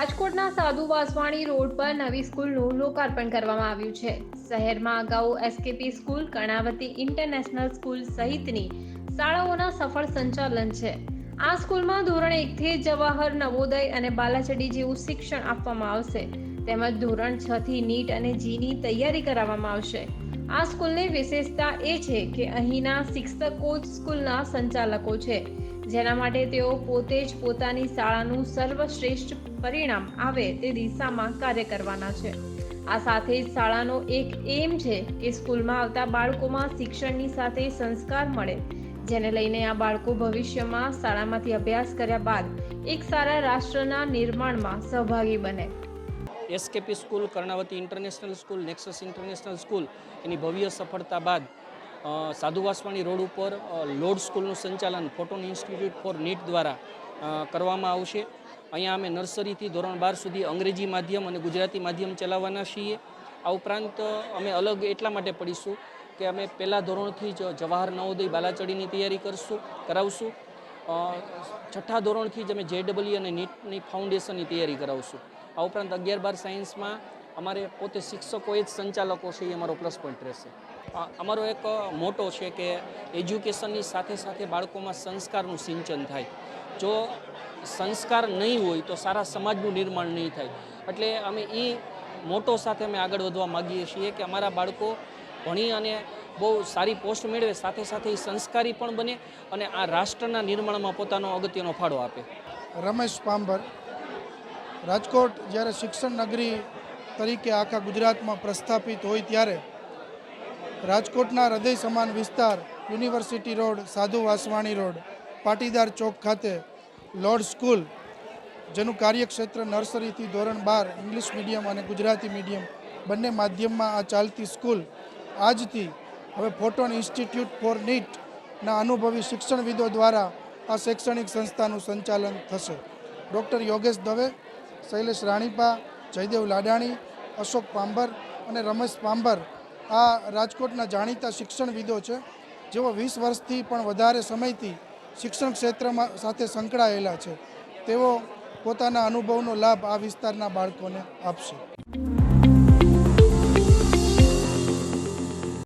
રાજકોટના સાધુ વાસવાણી રોડ પર નવી સ્કૂલનું લોકાર્પણ કરવામાં આવ્યું છે. શહેરમાં અગાઉ SKP school, Karnavati international school સહિતની શાળાઓના સફળ સંચાલન છે. આ સ્કૂલમાં ધોરણ એકથી જવાહર નવોદય અને બાલાચડી જેવું શિક્ષણ આપવામાં આવશે. તેમજ ધોરણ છ થી નીટ અને જીની તૈયારી કરાવવામાં આવશે. આ સ્કૂલની વિશેષતા એ છે કે અહીંના શિક્ષકો જ સ્કૂલના સંચાલકો છે. જેના માટે તેઓ પોતે જ પોતાની શાળાનું સર્વશ્રેષ્ઠ પરિણામ આવે તે દિશામાં કાર્ય કરવાના છે. આ સાથે જ શાળાનો એક એમ છે કે સ્કૂલમાં આવતા બાળકોમાં શિક્ષણની સાથે સંસ્કાર મળે, જેને લઈને આ બાળકો ભવિષ્યમાં શાળામાંથી અભ્યાસ કર્યા બાદ એક સારા રાષ્ટ્રના નિર્માણમાં સહભાગી બને. SKP school, Karnavati international school Nexus international school, એની ભવ્ય સફળતા બાદ સાધુ વાસવાણી રોડ ઉપર લોડ સ્કૂલનું સંચાલન ફોટોન ઇન્સ્ટિટ્યૂટ ફોર નીટ દ્વારા કરવામાં આવશે. અહીંયા અમે નર્સરીથી ધોરણ બાર સુધી અંગ્રેજી માધ્યમ અને ગુજરાતી માધ્યમ ચલાવવાના છીએ. આ ઉપરાંત અમે અલગ એટલા માટે પડીશું કે અમે પહેલાં ધોરણથી જ જવાહર નવોદય બાલાચડીની તૈયારી કરશું, કરાવશું. છઠ્ઠા ધોરણથી જ અમે જેડબલ્યુ અને નીટની ફાઉન્ડેશનની તૈયારી કરાવશું. આ ઉપરાંત અગિયાર બાર સાયન્સમાં અમારે પોતે શિક્ષકો એ જ સંચાલકો છે, એ અમારો પ્લસ પોઈન્ટ રહેશે. અમારો એક મોટો છે કે એજ્યુકેશનની સાથે સાથે બાળકોમાં સંસ્કારનું સિંચન થાય. જો સંસ્કાર નહીં હોય તો સારા સમાજનું નિર્માણ નહીં થાય. એટલે અમે એ મોટો સાથે અમે આગળ વધવા માગીએ છીએ કે અમારા બાળકો ભણી અને બહુ સારી પોસ્ટ મેળવે, સાથે સાથે એ સંસ્કારી પણ બને અને આ રાષ્ટ્રના નિર્માણમાં પોતાનો અગત્યનો ફાળો આપે. રમેશ પાંભર, રાજકોટ જ્યારે શિક્ષણ નગરી તરીકે આખા ગુજરાતમાં પ્રસ્થાપિત હોય ત્યારે રાજકોટના હૃદય સમાન વિસ્તાર, યુનિવર્સિટી રોડ, સાધુ વાસવાણી રોડ, પાટીદાર ચોક ખાતે લોર્ડ સ્કૂલ, જેનું કાર્યક્ષેત્ર નર્સરીથી ધોરણ બાર, ઇંગ્લિશ મીડિયમ અને ગુજરાતી મીડિયમ બંને માધ્યમમાં આ ચાલતી સ્કૂલ. આજથી હવે ફોટોન ઇન્સ્ટિટ્યૂટ ફોર નીટના અનુભવી શિક્ષણવિદો દ્વારા આ શૈક્ષણિક સંસ્થાનું સંચાલન થશે. ડૉક્ટર યોગેશ દવે, શૈલેષ રાણીપા, જયદેવ લાડાણી, અશોક પાંબર અને રમેશ પાંબર આ રાજકોટના જાણીતા શિક્ષણવિદો છે, જેઓ વીસ વર્ષથી પણ વધારે સમયથી શિક્ષણ ક્ષેત્રમાં સાથે સંકળાયેલા છે. તેઓ પોતાના અનુભવનો લાભ આ વિસ્તારના બાળકોને આપશે.